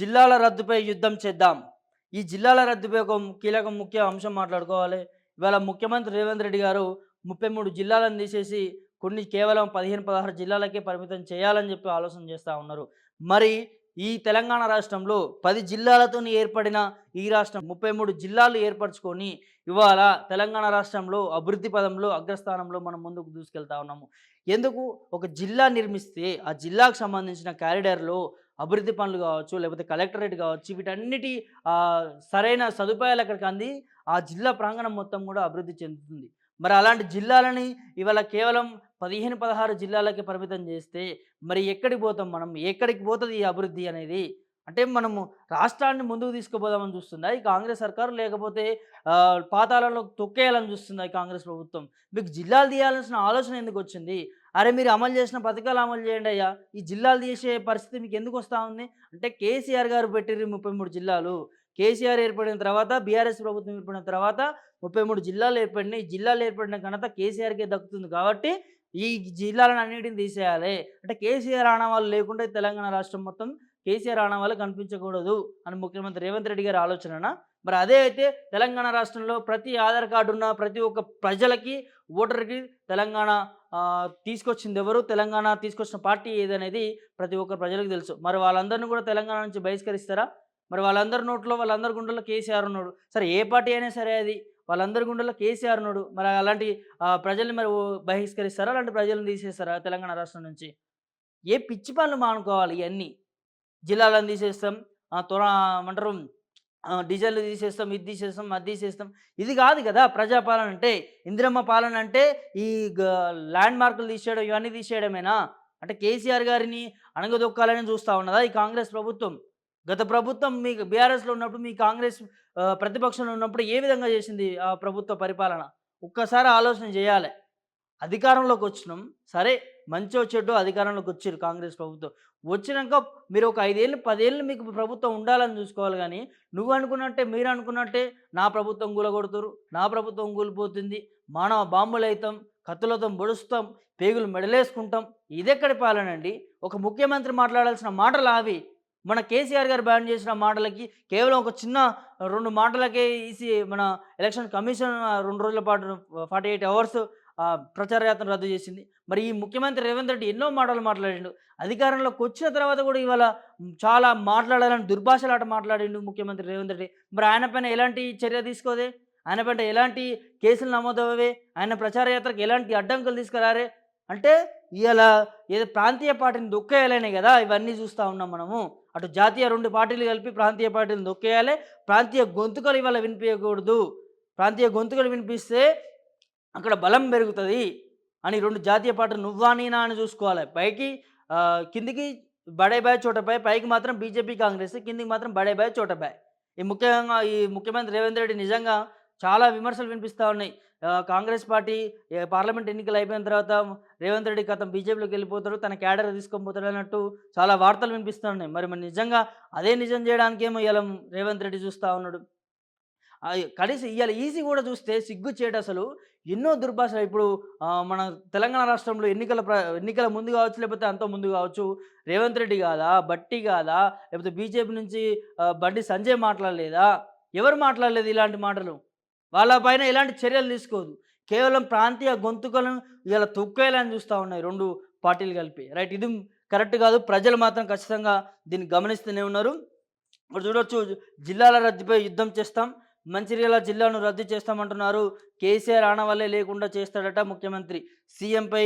జిల్లాల రద్దుపై యుద్ధం చేద్దాం. ఈ జిల్లాల రద్దుపై ఒక కీలక ముఖ్య అంశం మాట్లాడుకోవాలి. ఇవాళ ముఖ్యమంత్రి రేవంత్ రెడ్డి గారు ముప్పై మూడు జిల్లాలను తీసేసి కొన్ని కేవలం పదిహేను పదహారు జిల్లాలకే పరిమితం చేయాలని చెప్పి ఆలోచన చేస్తూ ఉన్నారు. మరి ఈ తెలంగాణ రాష్ట్రంలో పది జిల్లాలతో ఏర్పడిన ఈ రాష్ట్రం ముప్పై మూడు జిల్లాలు ఏర్పరచుకొని ఇవాళ తెలంగాణ రాష్ట్రంలో అభివృద్ధి పదంలో అగ్రస్థానంలో మనం ముందుకు దూసుకెళ్తా ఉన్నాము. ఎందుకు? ఒక జిల్లా నిర్మిస్తే ఆ జిల్లాకు సంబంధించిన క్యారిడర్లో అభివృద్ధి పనులు కావచ్చు లేకపోతే కలెక్టరేట్ కావచ్చు వీటన్నిటి సరైన సదుపాయాలు అక్కడికి అంది? ఆ జిల్లా ప్రాంగణం మొత్తం కూడా అభివృద్ధి చెందుతుంది. మరి అలాంటి జిల్లాలని ఇవాళ కేవలం పదిహేను పదహారు జిల్లాలకి పరిమితం చేస్తే మరి ఎక్కడికి పోతాం మనం? ఎక్కడికి పోతుంది ఈ అభివృద్ధి అనేది? అంటే మనము రాష్ట్రాన్ని ముందుకు తీసుకుపోదామని చూస్తుందా? ఈ కాంగ్రెస్ సర్కారు లేకపోతే పాతాలలో తొక్కేయాలని చూస్తుందా ఈ కాంగ్రెస్ ప్రభుత్వం? మీకు జిల్లాలు తీయాల్సిన ఆలోచన ఎందుకు వచ్చింది? అరే మీరు అమలు చేసిన పథకాలు అమలు చేయండి అయ్యా. ఈ జిల్లాలు తీసే పరిస్థితి మీకు ఎందుకు వస్తూ ఉంది? అంటే కేసీఆర్ గారు పెట్టిర్రు ముప్పై మూడు జిల్లాలు. కేసీఆర్ ఏర్పడిన తర్వాత బీఆర్ఎస్ ప్రభుత్వం ఏర్పడిన తర్వాత ముప్పై మూడు జిల్లాలు ఏర్పడినాయి. ఈ జిల్లాలు ఏర్పడిన ఘనత కేసీఆర్కే దక్కుతుంది కాబట్టి ఈ జిల్లాలను అన్నిటిని తీసేయాలి. అంటే కేసీఆర్ ఆనవాళ్ళు లేకుండా తెలంగాణ రాష్ట్రం మొత్తం కేసీఆర్ ఆనవాళ్ళు కనిపించకూడదు అని ముఖ్యమంత్రి రేవంత్ రెడ్డి గారి ఆలోచననా? మరి అదే అయితే తెలంగాణ రాష్ట్రంలో ప్రతి ఆధార్ కార్డు ఉన్న ప్రతి ఒక్క ప్రజలకి ఓటర్కి తెలంగాణ తీసుకొచ్చింది ఎవరు? తెలంగాణ తీసుకొచ్చిన పార్టీ ఏదనేది ప్రతి ఒక్క ప్రజలకు తెలుసు. మరి వాళ్ళందరినీ కూడా తెలంగాణ నుంచి బహిష్కరిస్తారా? మరి వాళ్ళందరి నోట్లో వాళ్ళందరి గుండెల్లో కేసీఆర్ ఉన్నాడు. సరే ఏ పార్టీ అయినా సరే అది. వాళ్ళందరి గుండెల్లో కేసీఆర్ ఉన్నాడు. మరి అలాంటి ప్రజల్ని మరి బహిష్కరిస్తారా? అలాంటి ప్రజలను తీసేస్తారా తెలంగాణ రాష్ట్రం నుంచి? ఏ పిచ్చి పనులు మానుకోవాలి ఇవన్నీ జిల్లాలను తీసేస్తాం. త్వరమంటారు త్వర ఏమంటారు? డీజిల్ తీసేస్తాం ఇది తీసేస్తాం అది తీసేస్తాం. ఇది కాదు కదా ప్రజాపాలన అంటే ఇందిరమ్మ పాలన అంటే ఈ గ- ల్యాండ్ మార్కులు తీసేయడం ఇవన్నీ తీసేయడమేనా? అంటే కేసీఆర్ గారిని అణగదొక్కాలని చూస్తూ ఉన్నదా ఈ కాంగ్రెస్ ప్రభుత్వం? గత ప్రభుత్వం మీకు బీఆర్ఎస్లో ఉన్నప్పుడు మీ కాంగ్రెస్ ప్రతిపక్షంలో ఉన్నప్పుడు ఏ విధంగా చేసింది ఆ ప్రభుత్వ పరిపాలన? ఒక్కసారి ఆలోచన చేయాలి. అధికారంలోకి వచ్చినాం సరే. మంచో చెడ్డో అధికారంలోకి వచ్చారు కాంగ్రెస్ ప్రభుత్వం. వచ్చినాక మీరు ఒక ఐదేళ్ళు పదేళ్ళు మీకు ప్రభుత్వం ఉండాలని చూసుకోవాలి కానీ నువ్వు అనుకున్నట్టే మీరు అనుకున్నట్టే నా ప్రభుత్వం కూలగొడుతురు నా ప్రభుత్వం కూలిపోతుంది. మానవ బాంబులు అవుతాం కత్తులతో బొడుస్తాం పేగులు మెడలేసుకుంటాం. ఇదెక్కడి పాలనండి ఒక ముఖ్యమంత్రి మాట్లాడాల్సిన మాటలు అవి. మన కేసీఆర్ గారు బ్యాన్ చేసిన మాటలకి కేవలం ఒక చిన్న రెండు మాటలకే ఈసీ మన ఎలక్షన్ కమిషన్ రెండు రోజుల పాటు ఫార్టీ ఎయిట్ అవర్స్ ప్రచారయాత్ర రద్దు చేసింది. మరి ఈ ముఖ్యమంత్రి రేవంత్ రెడ్డి ఎన్నో మాటలు మాట్లాడిండు. అధికారంలోకి వచ్చిన తర్వాత కూడా ఇవాళ చాలా మాట్లాడాలని దుర్భాషలాట మాట్లాడిండు ముఖ్యమంత్రి రేవంత్ రెడ్డి. మరి ఆయన పైన ఎలాంటి చర్య తీసుకోదే? ఆయన పైన ఎలాంటి కేసులు నమోదవే ఆయన ప్రచార యాత్రకు ఎలాంటి అడ్డంకులు తీసుకురారే? అంటే ఇవాళ ఏదో ప్రాంతీయ పార్టీని దొక్కేయాలనే కదా ఇవన్నీ చూస్తూ ఉన్నాం మనము. అటు జాతీయ రెండు పార్టీలు కలిపి ప్రాంతీయ పార్టీని దొక్కేయాలి. ప్రాంతీయ గొంతుకలు ఇవాళ వినిపించకూడదు ప్రాంతీయ గొంతుకలు వినిపిస్తే అక్కడ బలం పెరుగుతుంది అని రెండు జాతీయ పార్టీలు నువ్వా నేనా అని చూసుకోవాలి. పైకి కిందికి బడే బాయ్ చోటపై పైకి మాత్రం బీజేపీ కాంగ్రెస్ కిందికి మాత్రం బడే బాయ్ చోటపై ఈ ముఖ్యంగా ఈ ముఖ్యమంత్రి రేవంత్ రెడ్డి నిజంగా చాలా విమర్శలు వినిపిస్తూ ఉన్నాయి. కాంగ్రెస్ పార్టీ పార్లమెంట్ ఎన్నికలు అయిపోయిన తర్వాత రేవంత్ రెడ్డి గతం బీజేపీలోకి వెళ్ళిపోతాడు తన క్యాడర్ తీసుకొని పోతాడు అన్నట్టు చాలా వార్తలు వినిపిస్తూ ఉన్నాయి. మరి మరి నిజంగా అదే నిజం చేయడానికి ఏమో ఇలా రేవంత్ రెడ్డి చూస్తూ ఉన్నాడు. కనీసం ఇవాళ ఈజీ కూడా చూస్తే సిగ్గు చేయడం అసలు. ఎన్నో దుర్భాషలు. ఇప్పుడు మన తెలంగాణ రాష్ట్రంలో ఎన్నికల ప్ర ఎన్నికల ముందు కావచ్చు లేకపోతే అంత ముందు కావచ్చు రేవంత్ రెడ్డి కాదా బట్టి కాదా లేకపోతే బీజేపీ నుంచి బండి సంజయ్ మాట్లాడలేదా? ఎవరు మాట్లాడలేదు ఇలాంటి మాటలు? వాళ్ళ పైన ఎలాంటి చర్యలు తీసుకోదు. కేవలం ప్రాంతీయ గొంతుకలను ఇలా తొక్కేయాలని చూస్తూ ఉన్నాయి రెండు పార్టీలు కలిపి. రైట్? ఇది కరెక్ట్ కాదు. ప్రజలు మాత్రం ఖచ్చితంగా దీన్ని గమనిస్తూనే ఉన్నారు. ఇప్పుడు చూడొచ్చు జిల్లాల రద్దుపై యుద్ధం చేస్తాం. మంచిర్యాల జిల్లాను రద్దు చేస్తామంటున్నారు. కేసీఆర్ ఆనవల్లే లేకుండా చేస్తాడట ముఖ్యమంత్రి. సీఎంపై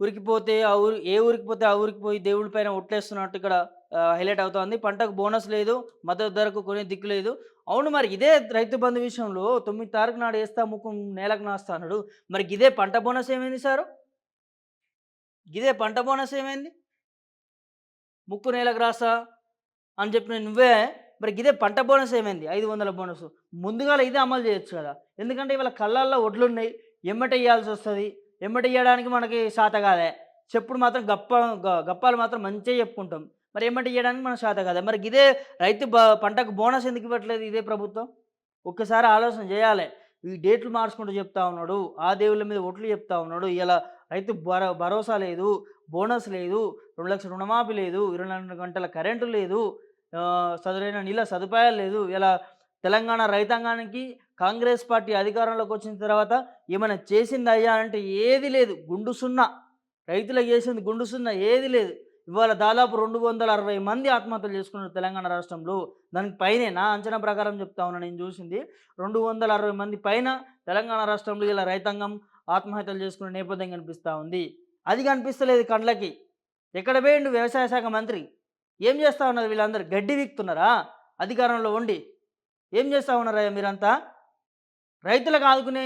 ఉరికిపోతే ఆ ఊరు ఏ ఊరికి పోతే ఆ ఊరికి పోయి దేవుడి పైన ఒట్లేస్తున్నట్టు ఇక్కడ హైలైట్ అవుతోంది. పంటకు బోనస్ లేదు మద్దతు ధరకు కొనే దిక్కు లేదు. అవును మరి ఇదే రైతు బంధు విషయంలో తొమ్మిది తారీఖు నాడు వేస్తా ముక్కు నేలకు నాస్తా అన్నాడు. మరి ఇదే పంట బోనస్ ఏమైంది సారు? ఇదే పంట బోనస్ ఏమైంది? ముక్కు నేలకు రాస్తా అని చెప్పిన నువ్వే మరి ఇదే పంట బోనస్ ఏమైంది? ఐదు వందల బోనస్. ముందుగా ఇదే అమలు చేయొచ్చు కదా. ఎందుకంటే ఇవాళ కళ్ళల్లో ఒడ్లు ఉన్నాయి. ఎమ్మట వేయాల్సి వస్తుంది. ఎమ్మట వేయడానికి మనకి శాత కాదే. చెప్పుడు మాత్రం గప్ప గప్పాలు మాత్రం మంచిగా చెప్పుకుంటాం. మరి ఎమ్మట వేయడానికి మన శాత కాదే. మరి ఇదే రైతు పంటకు బోనస్ ఎందుకు ఇవ్వట్లేదు ఇదే ప్రభుత్వం? ఒక్కసారి ఆలోచన చేయాలి. ఈ డేట్లు మార్చుకుంటూ చెప్తా ఉన్నాడు. ఆ దేవుళ్ళ మీద ఓట్లు చెప్తా ఉన్నాడు. ఇలా రైతు భర భరోసా లేదు బోనస్ లేదు రెండు లక్షల రుణమాఫీ లేదు ఇరవై నాలుగు గంటల కరెంటు లేదు సదురైన నీళ్ళ సదుపాయాలు లేదు. ఇలా తెలంగాణ రైతాంగానికి కాంగ్రెస్ పార్టీ అధికారంలోకి వచ్చిన తర్వాత ఏమైనా చేసింది అయ్యా అంటే ఏది లేదు. గుండు సున్నా. రైతులకు చేసింది గుండు సున్నా ఏది లేదు. ఇవాళ దాదాపు రెండు వందల అరవై మంది ఆత్మహత్యలు చేసుకున్నారు తెలంగాణ రాష్ట్రంలో. దానికి పైనే నా అంచనా ప్రకారం చెప్తా ఉన్నా నేను చూసింది. రెండు వందల అరవై మంది పైన తెలంగాణ రాష్ట్రంలో ఇలా రైతాంగం ఆత్మహత్యలు చేసుకునే నేపథ్యం కనిపిస్తూ ఉంది. అది కనిపిస్తలేదు కండ్లకి. ఎక్కడ పోయిండు వ్యవసాయ శాఖ మంత్రి? ఏం చేస్తూ ఉన్నారు వీళ్ళందరూ? గడ్డి వీక్తున్నారా? అధికారంలో ఉండి. ఏం చేస్తూ ఉన్నారా మీరంతా? రైతులకు ఆదుకునే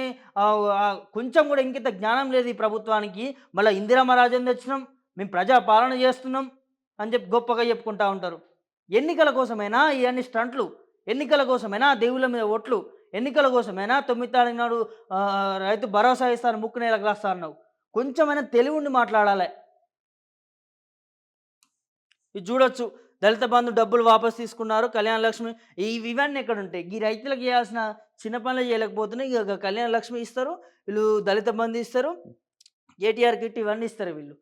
కొంచెం కూడా ఇంకిత జ్ఞానం లేదు ఈ ప్రభుత్వానికి. మళ్ళీ ఇందిరమ్మ రాజ్యం తెచ్చినాం. మేము ప్రజా పాలన చేస్తున్నాం అని చెప్పి గొప్పగా చెప్పుకుంటా ఉంటారు. ఎన్నికల కోసమైనా ఇవన్నీ స్టంట్లు ఎన్నికల కోసమైనా దేవుళ్ళ మీద ఓట్లు ఎన్నికల కోసమైనా తొమ్మిది తారీఖు నాడు రైతు భరోసా ఇస్తాను ముక్కు నేలకు రాస్తా అన్నావు. కొంచెమైనా తెలివి ఉండి మాట్లాడాలి. ఇది చూడొచ్చు. దళిత బంధు డబ్బులు వాపస్ తీసుకున్నారు. కళ్యాణ లక్ష్మి ఇవి ఇవన్నీ ఎక్కడ ఉంటాయి? ఈ రైతులకు చేయాల్సిన చిన్న పనులు చేయలేకపోతున్నాయి ఇక కళ్యాణ లక్ష్మి ఇస్తారు వీళ్ళు దళిత బంధు ఇస్తారు కేటీఆర్ కిట్ ఇవన్నీ ఇస్తారు వీళ్ళు.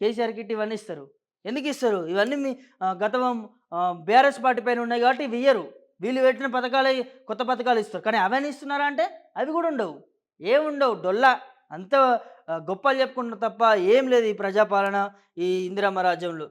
కేసీఆర్ కిట్ ఇవన్నీ ఇస్తారు. ఎందుకు ఇస్తారు? ఇవన్నీ మీ గతం బీఆర్ఎస్ పార్టీ పైన ఉన్నాయి కాబట్టి ఇవి ఇయ్యరు. వీళ్ళు పెట్టిన పథకాలే కొత్త పథకాలు ఇస్తారు. కానీ అవన్నీ ఇస్తున్నారా అంటే అవి కూడా ఉండవు. ఏముండవు డొల్లా అంత గొప్పలు చెప్పుకుంటారు తప్ప ఏం లేదు ఈ ప్రజాపాలన ఈ ఇందిరమ్మ రాజ్యంలో.